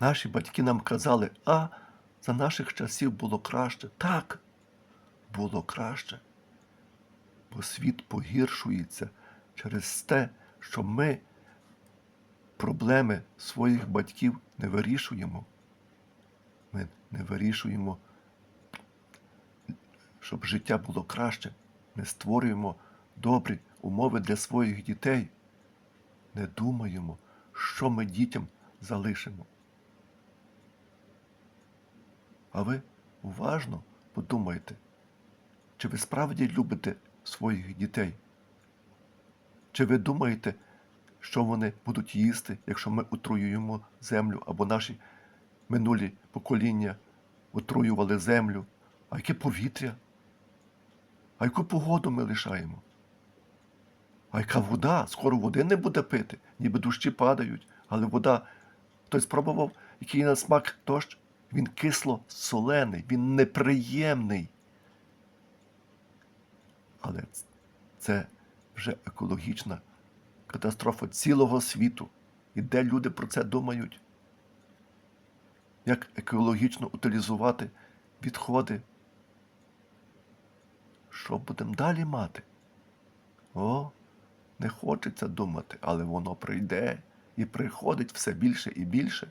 Наші батьки нам казали, а за наших часів було краще. Так, було краще. Бо світ погіршується через те, що ми проблеми своїх батьків не вирішуємо. Ми не вирішуємо, щоб життя було краще. Не створюємо добрі умови для своїх дітей. Не думаємо, що ми дітям залишимо. А ви уважно подумайте, чи ви справді любите своїх дітей? Чи ви думаєте, що вони будуть їсти, якщо ми отруюємо землю або наші минулі покоління отруювали землю? А яке повітря? А яку погоду ми лишаємо? А яка вода? Скоро води не буде пити, ніби дощі падають, але вода. Хтось спробував, який на смак дощ? Він кисло солений, він неприємний. Але це вже екологічна катастрофа цілого світу. І де люди про це думають? Як екологічно утилізувати відходи? Що будемо далі мати? О, не хочеться думати, але воно прийде і приходить все більше і більше.